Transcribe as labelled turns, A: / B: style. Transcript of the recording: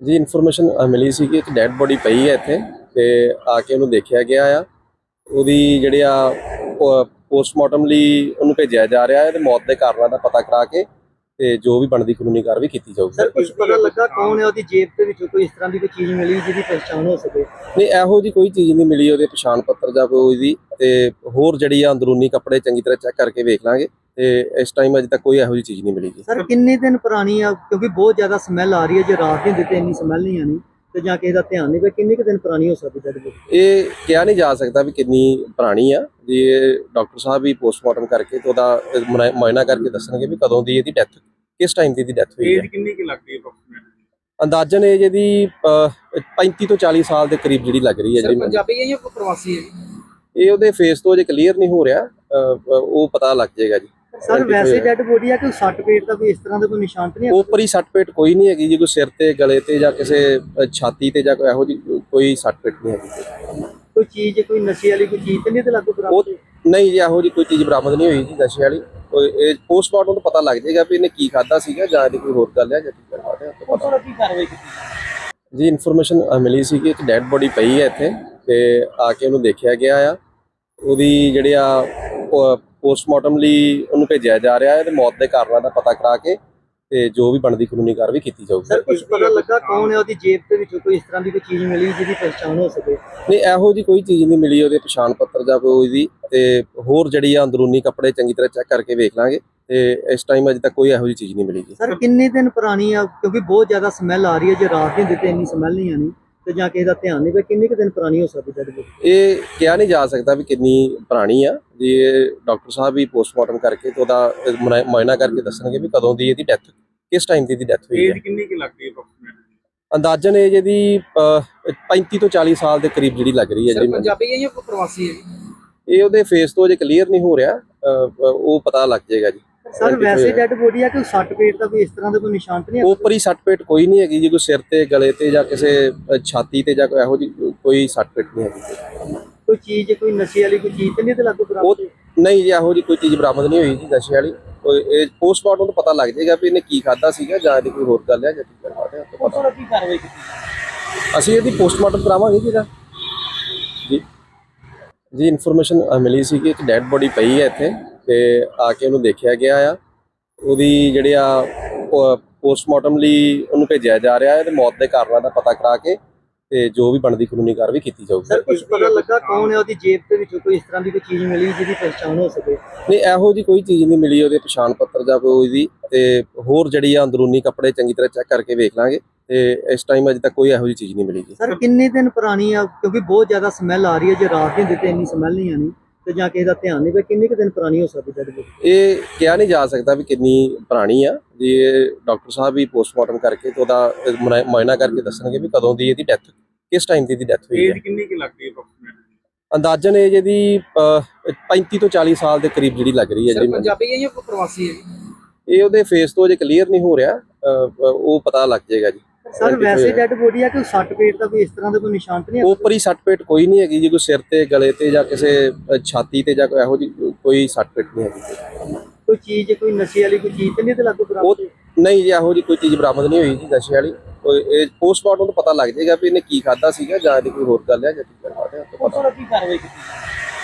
A: ਜੀ ਇਨਫੋਰਮੇਸ਼ਨ ਮਿਲੀ ਸੀ ਕਿ ਇੱਕ ਡੈੱਡ ਬੋਡੀ ਪਈ ਹੈ ਇੱਥੇ ਤੇ ਆ ਕੇ ਉਹਨੂੰ ਦੇਖਿਆ ਗਿਆ ਆ। ਉਹਦੀ ਜਿਹੜੀ ਆ ਪੋਸਟਮਾਰਟਮ ਲਈ ਉਹਨੂੰ ਭੇਜਿਆ ਜਾ ਰਿਹਾ ਹੈ ਤੇ ਮੌਤ ਦੇ ਕਾਰਨਾਂ ਦਾ ਪਤਾ ਕਰਾ ਕੇ ਤੇ ਜੋ ਵੀ ਬਣਦੀ ਕਾਨੂੰਨੀ ਕਾਰਵਾਈ ਕੀਤੀ ਜਾਊਗੀ।
B: ਸਰ ਕੁਝ ਪਤਾ ਲੱਗਾ ਕੌਣ ਹੈ ਉਹਦੀ ਜੇਬ ਦੇ ਵਿੱਚੋਂ? ਕੋਈ ਇਸ ਤਰ੍ਹਾਂ ਦੀ ਕੋਈ ਚੀਜ਼ ਮਿਲੀ ਜਿਹਦੀ ਪਛਾਣ ਹੋ ਸਕੇ?
A: ਨਹੀਂ ਇਹੋ ਜੀ ਕੋਈ ਚੀਜ਼ ਨਹੀਂ ਮਿਲੀ ਉਹਦੇ ਪਛਾਣ ਪੱਤਰ ਜਾਂ ਕੋਈ ਉਹਦੀ ਤੇ ਹੋਰ ਜਿਹੜੀ ਆ ਅੰਦਰੂਨੀ ਕੱਪੜੇ ਚੰਗੀ ਤਰ੍ਹਾਂ ਚੈੱਕ ਕਰਕੇ ਵੇਖ ਲਾਂਗੇ। ਤੇ ਇਸ ਟਾਈਮ ਅਜੇ ਤੱਕ ਕੋਈ ਇਹੋ ਜੀ ਚੀਜ਼ ਨਹੀਂ ਮਿਲੀ ਜੀ।
B: ਸਰ ਕਿੰਨੇ ਦਿਨ ਪੁਰਾਣੀ ਆ? ਕਿਉਂਕਿ ਬਹੁਤ ਜ਼ਿਆਦਾ ਸਮੈਲ ਆ ਰਹੀ ਹੈ ਜੇ ਰਾਤ ਦੀ ਦਿੱਤੇ ਇੰਨੀ ਸਮੈਲ ਨਹੀਂ ਆਣੀ ਤੇ ਜਾਂ ਕਿਸੇ ਦਾ ਧਿਆਨ ਨਹੀਂ ਪਿਆ ਕਿੰਨੇ ਕੁ ਦਿਨ ਪੁਰਾਣੀ ਹੋ ਸਕਦੀ ਡੈਡ ਬੋਡੀ
A: ਇਹ ਕਿਹਾ ਨਹੀਂ ਜਾ ਸਕਦਾ ਵੀ ਕਿੰਨੀ ਪੁਰਾਣੀ ਆ ਜੀ ਡਾਕਟਰ ਸਾਹਿਬ ਵੀ ਪੋਸਟਮਾਰਟਮ ਕਰਕੇ ਤੇ ਉਹਦਾ ਮੁਆਇਨਾ ਕਰਕੇ ਦੱਸਣਗੇ ਵੀ ਕਦੋਂ ਦੀ ਇਹਦੀ ਡੈਥ ਕਿਸ ਟਾਈਮ ਦੀ ਇਹਦੀ ਡੈਥ ਹੋਈ ਹੈ।
C: ਏਜ ਕਿੰਨੀ ਕੀ ਲੱਗਦੀ ਹੈ ਅਪਰੋਕਸੀਮੇਟਲੀ
A: ਅੰਦਾਜ਼ਨ ਏਜ ਇਹਦੀ ਅਹ, 35 ਤੋਂ 40 ਸਾਲ ਦੇ ਕਰੀਬ ਜਿਹੜੀ ਲੱਗ ਰਹੀ ਹੈ ਜਿਹੜੀ ਮੈਨੂੰ।
C: ਪੰਜਾਬੀ ਹੈ ਜਾਂ ਕੋਈ ਪ੍ਰਵਾਸੀ ਹੈ
A: ਇਹ ਉਹਦੇ ਫੇਸ ਤੋਂ ਅਜੇ ਕਲੀਅਰ ਨਹੀਂ ਹੋ ਰਿਹਾ ਅਹ, ਅਹ, ਉਹ ਪਤਾ ਲੱਗ ਜਾਏਗਾ ਜੀ।
B: ਸਰ ਵੈਸੇ ਡੈਡ ਬੋਡੀ ਆ ਕਿ ਸੱਟ ਪੇਟ ਦਾ ਕੋਈ ਇਸ ਤਰ੍ਹਾਂ ਦਾ ਕੋਈ ਨਿਸ਼ਾਨ ਤਾਂ ਨਹੀਂ
A: ਉੱਪਰ ਹੀ ਸੱਟ ਪੇਟ ਕੋਈ ਨਹੀਂ ਹੈਗੀ ਜੀ ਕੋਈ ਸਿਰ ਤੇ ਗਲੇ ਤੇ ਜਾਂ ਕਿਸੇ ਛਾਤੀ ਤੇ ਜਾਂ ਕੋਈ ਇਹੋ ਜਿਹੀ ਕੋਈ ਸੱਟ ਪੇਟ ਨਹੀਂ ਹੈਗੀ
B: ਕੋਈ ਚੀਜ਼ ਕੋਈ ਨਸ਼ੇ ਵਾਲੀ ਕੋਈ ਚੀਜ਼ ਤਾਂ ਨਹੀਂ ਤੇ ਲਾਗੂ ਬਰਾਬਰ
A: ਨਹੀਂ ਜੀ ਇਹੋ ਜਿਹੀ ਕੋਈ ਚੀਜ਼ ਬਰਾਮਦ ਨਹੀਂ ਹੋਈ ਜੀ ਨਸ਼ੇ ਵਾਲੀ। ਇਹ ਪੋਸਟਮਾਰਟਮ ਤੋਂ ਪਤਾ ਲੱਗ ਜਾਏਗਾ ਵੀ ਇਹਨੇ ਕੀ ਖਾਦਾ ਸੀਗਾ ਜਾਂ ਇਹਦੀ ਕੋਈ ਹੋਰ ਗੱਲ ਹੈ ਜਾਂ ਕੀ ਕਰਵਾ ਰਿਹਾ ਉਹ ਤੋਂ
B: ਕੀ ਕਾਰਵਾਈ ਕੀਤੀ?
A: ਜੀ ਇਨਫੋਰਮੇਸ਼ਨ ਮਿਲੀ ਸੀ ਕਿ ਇੱਕ ਡੈੱਡ ਬੋਡੀ ਪਈ ਹੈ ਇੱਥੇ ਤੇ ਆ ਕੇ ਉਹਨੂੰ ਦੇਖਿਆ ਗਿਆ ਆ। ਉਹਦੀ ਜਿਹੜੀ ਆ ਪੋਸਟਮਾਰਟਮ ਲਈ ਉਹਨੂੰ ਭੇਜਿਆ ਜਾ ਰਿਹਾ ਹੈ ਤੇ ਮੌਤ ਦੇ ਕਾਰਨਾਂ ਦਾ ਪਤਾ ਕਰਾ ਕੇ ਤੇ ਜੋ ਵੀ ਬਣਦੀ ਕਾਨੂੰਨੀ ਕਾਰਵਾਈ ਕੀਤੀ ਜਾਊਗੀ।
B: ਸਰ ਕੁਝ ਪਤਾ ਲੱਗਾ ਕੌਣ ਹੈ ਉਹਦੀ ਜੇਬ ਦੇ ਵਿੱਚੋਂ? ਕੋਈ ਇਸ ਤਰ੍ਹਾਂ ਦੀ ਕੋਈ ਚੀਜ਼ ਮਿਲੀ ਜਿਹਦੀ ਪਛਾਣ ਹੋ ਸਕੇ?
A: ਨਹੀਂ ਇਹੋ ਜੀ ਕੋਈ ਚੀਜ਼ ਨਹੀਂ ਮਿਲੀ ਉਹਦੇ ਪਛਾਣ ਪੱਤਰ ਜਾਂ ਕੋਈ ਉਹਦੀ ਤੇ ਹੋਰ ਜਿਹੜੀ ਆ ਅੰਦਰੂਨੀ ਕੱਪੜੇ ਚੰਗੀ ਤਰ੍ਹਾਂ ਚੈੱਕ ਕਰਕੇ ਵੇਖ ਲਾਂਗੇ ਤੇ ਇਸ ਟਾਈਮ ਅਜੇ ਤੱਕ ਕੋਈ ਇਹੋ ਜੀ ਚੀਜ਼ ਨਹੀਂ ਮਿਲੀ ਜੀ।
B: ਸਰ ਕਿੰਨੇ ਦਿਨ ਪੁਰਾਣੀ ਆ? ਕਿਉਂਕਿ ਬਹੁਤ ਜ਼ਿਆਦਾ ਸਮੈਲ ਆ ਰਹੀ ਹੈ ਜੇ ਰਾਤ ਦੀ ਦਿੱਤੇ ਇੰਨੀ ਸਮੈਲ ਨਹੀਂ ਆਣੀ ਤੇ ਜਾਂ ਕਿਸੇ ਦਾ ਧਿਆਨ ਨਹੀਂ ਪਿਆ ਕਿੰਨੇ ਕੁ ਦਿਨ ਪੁਰਾਣੀ ਹੋ ਸਕਦੀ ਡੈਡ ਬੋਡੀ
A: ਇਹ ਕਿਹਾ ਨਹੀਂ ਜਾ ਸਕਦਾ ਵੀ ਕਿੰਨੀ ਪੁਰਾਣੀ ਆ ਜੀ ਡਾਕਟਰ ਸਾਹਿਬ ਵੀ ਪੋਸਟਮਾਰਟਮ ਕਰਕੇ ਤੇ ਉਹਦਾ ਮੁਆਇਨਾ ਕਰਕੇ ਦੱਸਣਗੇ ਵੀ ਕਦੋਂ ਦੀ ਇਹਦੀ ਡੈਥ ਕਿਸ ਟਾਈਮ ਦੀ ਇਹਦੀ ਡੈਥ ਹੋਈ ਹੈ
C: ਏਜ ਕਿੰਨੀ ਕੀ ਲੱਗਦੀ ਹੈ ਅਪਰੋਕਸੀਮੇਟਲੀ
A: ਅੰਦਾਜ਼ਨ ਏਜ ਇਹਦੀ ਅਹ, 35 ਤੋਂ 40 ਸਾਲ ਦੇ ਕਰੀਬ ਜਿਹੜੀ ਲੱਗ ਰਹੀ ਹੈ ਜਿਹੜੀ ਮੈਨੂੰ।
C: ਪੰਜਾਬੀ ਹੈ ਜਾਂ ਕੋਈ ਪ੍ਰਵਾਸੀ ਹੈ?
A: ਇਹ ਉਹਦੇ ਫੇਸ ਤੋਂ ਅਜੇ ਕਲੀਅਰ ਨਹੀਂ ਹੋ ਰਿਹਾ ਉਹ ਪਤਾ ਲੱਗ ਜਾਏਗਾ ਜੀ।
B: ਸਰ ਵੈਸੇ ਡੈਡ ਬੋਡੀ ਆ ਕਿ ਸੱਟ ਪੇਟ ਦਾ ਕੋਈ ਇਸ ਤਰ੍ਹਾਂ ਦਾ ਕੋਈ ਨਿਸ਼ਾਨ ਤਾਂ ਨਹੀਂ
A: ਉੱਪਰ ਹੀ ਸੱਟ ਪੇਟ ਕੋਈ ਨਹੀਂ ਹੈਗੀ ਜੀ ਕੋਈ ਸਿਰ ਤੇ ਗਲੇ ਤੇ ਜਾਂ ਕਿਸੇ ਛਾਤੀ ਤੇ ਜਾਂ ਕੋਈ ਇਹੋ ਜਿਹੀ ਕੋਈ ਸੱਟ ਪੇਟ ਨਹੀਂ ਹੈਗੀ।
B: ਕੋਈ ਚੀਜ਼ ਕੋਈ ਨਸ਼ੇ ਵਾਲੀ ਕੋਈ ਚੀਜ਼ ਤਾਂ ਨਹੀਂ ਤੇ ਲਾਗੂ
A: ਉਹ
B: ਬਰਾਬਰ
A: ਨਹੀਂ ਜੀ ਇਹੋ ਜਿਹੀ ਕੋਈ ਚੀਜ਼ ਬਰਾਮਦ ਨਹੀਂ ਹੋਈ ਜੀ ਨਸ਼ੇ ਵਾਲੀ। ਉਹ ਇਹ ਪੋਸਟਮਾਰਟਮ ਤੋਂ ਪਤਾ ਲੱਗ ਜਾਏਗਾ ਵੀ ਇਹਨੇ ਕੀ ਖਾਦਾ ਸੀਗਾ ਜਾਂ ਇਹਦੀ ਕੋਈ ਹੋਰ ਗੱਲ ਹੈ ਜਾਂ ਕੀ ਕਰਵਾ ਰਿਹਾ ਉਹ ਤੋਂ ਪਤਾ।
B: ਕੀ ਕਾਰਵਾਈ ਕੀਤੀ?
A: ਅਸੀਂ ਇਹਦੀ ਪੋਸਟਮਾਰਟਮ ਕਰਾਵਾਂਗੇ ਜੀ ਇਹਦਾ। ਜੀ। ਜੀ ਇਨਫੋਰਮੇਸ਼ਨ ਮਿਲੀ ਸੀ ਕਿ ਇੱਕ ਡੈੱਡ ਬੋਡੀ ਪਈ ਹੈ ਇੱਥੇ। ਤੇ ਆ ਕੇ ਉਹਨੂੰ ਦੇਖਿਆ ਗਿਆ ਆ। ਉਹਦੀ ਜਿਹੜੀ ਆ ਪੋਸਟਮਾਰਟਮ ਲਈ ਉਹਨੂੰ ਭੇਜਿਆ ਜਾ ਰਿਹਾ ਹੈ ਤੇ ਮੌਤ ਦੇ ਕਾਰਨਾਂ ਦਾ ਪਤਾ ਕਰਾ ਕੇ ਤੇ ਜੋ ਵੀ ਬਣਦੀ ਕਾਨੂੰਨੀ ਕਾਰਵਾਈ ਕੀਤੀ
B: ਸਰ
A: ਜਾਊਗੀ
B: ਕੁਝ ਪਤਾ ਲੱਗਾ ਕੌਣ ਹੈ ਉਹਦੀ ਜੇਬ ਦੇ ਵਿੱਚੋਂ? ਕੋਈ ਇਸ ਤਰ੍ਹਾਂ ਦੀ ਕੋਈ ਚੀਜ਼ ਮਿਲੀ ਜਿਹਦੀ ਪਛਾਣ ਹੋ ਸਕੇ?
A: ਨਹੀਂ ਇਹੋ ਜੀ ਕੋਈ ਚੀਜ਼ ਨਹੀਂ ਮਿਲੀ ਉਹਦੇ ਪਛਾਣ ਪੱਤਰ ਜਾਂ ਕੋਈ ਉਹਦੀ। ਤੇ ਹੋਰ ਜਿਹੜੀ ਆ ਅੰਦਰੂਨੀ ਕੱਪੜੇ ਚੰਗੀ ਤਰ੍ਹਾਂ ਚੈੱਕ ਕਰਕੇ ਵੇਖ ਲਾਂਗੇ ਤੇ ਇਸ ਟਾਈਮ ਅਜੇ ਤੱਕ ਕੋਈ ਇਹੋ ਜੀ ਚੀਜ਼ ਨਹੀਂ ਮਿਲੀ ਜੀ।
B: ਸਰ ਕਿੰਨੇ ਦਿਨ ਪੁਰਾਣੀ ਆ? ਕਿਉਂਕਿ ਬਹੁਤ ਜ਼ਿਆਦਾ ਸਮੈਲ ਆ ਰਹੀ ਹੈ ਜੇ ਰਾਤ ਦੀ ਦਿੱਤੇ ਇੰਨੀ ਸਮੈਲ ਨਹੀਂ ਆਣੀ ਤੇ ਜਾਂ ਕਿਸੇ ਦਾ ਧਿਆਨ ਨਹੀਂ ਪਿਆ ਕਿੰਨੇ ਕੁ ਦਿਨ ਪੁਰਾਣੀ ਹੋ ਸਕਦੀ ਡੈਡ ਬੋਡੀ
A: ਇਹ ਕਿਹਾ ਨਹੀਂ ਜਾ ਸਕਦਾ ਵੀ ਕਿੰਨੀ ਪੁਰਾਣੀ ਆ ਜੀ ਡਾਕਟਰ ਸਾਹਿਬ ਵੀ ਪੋਸਟਮਾਰਟਮ ਕਰਕੇ ਤੇ ਉਹਦਾ ਮੁਆਇਨਾ ਕਰਕੇ ਦੱਸਣਗੇ ਵੀ ਕਦੋਂ ਦੀ ਇਹਦੀ ਡੈਥ ਕਿਸ ਟਾਈਮ ਦੀ ਇਹਦੀ ਡੈਥ ਹੋਈ ਹੈ
C: ਏਜ ਕਿੰਨੀ ਕੀ ਲੱਗਦੀ ਹੈ ਅਪਰੋਕਸੀਮੇਟਲੀ
A: ਅੰਦਾਜ਼ਨ ਏਜ ਇਹਦੀ ਅਹ, 35 ਤੋਂ 40 ਸਾਲ ਦੇ ਕਰੀਬ ਜਿਹੜੀ ਲੱਗ ਰਹੀ ਹੈ ਜਿਹੜੀ।
C: ਪੰਜਾਬੀ ਹੈ ਜਾਂ ਕੋਈ ਪ੍ਰਵਾਸੀ ਹੈ?
A: ਇਹ ਉਹਦੇ ਫੇਸ ਤੋਂ ਅਜੇ ਕਲੀਅਰ ਨਹੀਂ ਹੋ ਰਿਹਾ ਉਹ ਪਤਾ ਲੱਗ ਜਾਏਗਾ ਜੀ।
B: ਸਰ ਵੈਸੇ ਡੈਡ ਬੋਡੀ ਆ ਕਿ ਸੱਟ ਪੇਟ ਦਾ ਕੋਈ ਇਸ ਤਰ੍ਹਾਂ ਦਾ ਕੋਈ ਨਿਸ਼ਾਨ ਤਾਂ ਨਹੀਂ
A: ਉੱਪਰ ਹੀ ਸੱਟ ਪੇਟ ਕੋਈ ਨਹੀਂ ਹੈਗੀ ਜੀ ਕੋਈ ਸਿਰ ਤੇ ਗਲੇ ਤੇ ਜਾਂ ਕਿਸੇ ਛਾਤੀ ਤੇ ਜਾਂ ਕੋਈ ਇਹੋ ਜਿਹੀ ਕੋਈ ਸੱਟ ਪੇਟ ਨਹੀਂ ਹੈਗੀ।
B: ਕੋਈ ਚੀਜ਼ ਕੋਈ ਨਸ਼ੇ ਵਾਲੀ ਕੋਈ ਚੀਜ਼ ਤਾਂ ਨਹੀਂ ਤੇ ਲਾਗੂ
A: ਉਹ
B: ਬਰਾਬਰ
A: ਨਹੀਂ ਜੀ ਇਹੋ ਜਿਹੀ ਕੋਈ ਚੀਜ਼ ਬਰਾਮਦ ਨਹੀਂ ਹੋਈ ਜੀ ਨਸ਼ੇ ਵਾਲੀ। ਉਹ ਇਹ ਪੋਸਟਮਾਰਟਮ ਤੋਂ ਪਤਾ ਲੱਗ ਜਾਏਗਾ ਵੀ ਇਹਨੇ ਕੀ ਖਾਦਾ ਸੀਗਾ ਜਾਂ ਇਹਦੀ ਕੋਈ ਹੋਰ ਗੱਲ ਹੈ ਜਾਂ ਕੀ ਕਰਵਾ ਰਿਹਾ ਉਹ ਤੋਂ ਪਤਾ
B: ਕੀ ਕਾਰਵਾਈ ਕੀਤੀ?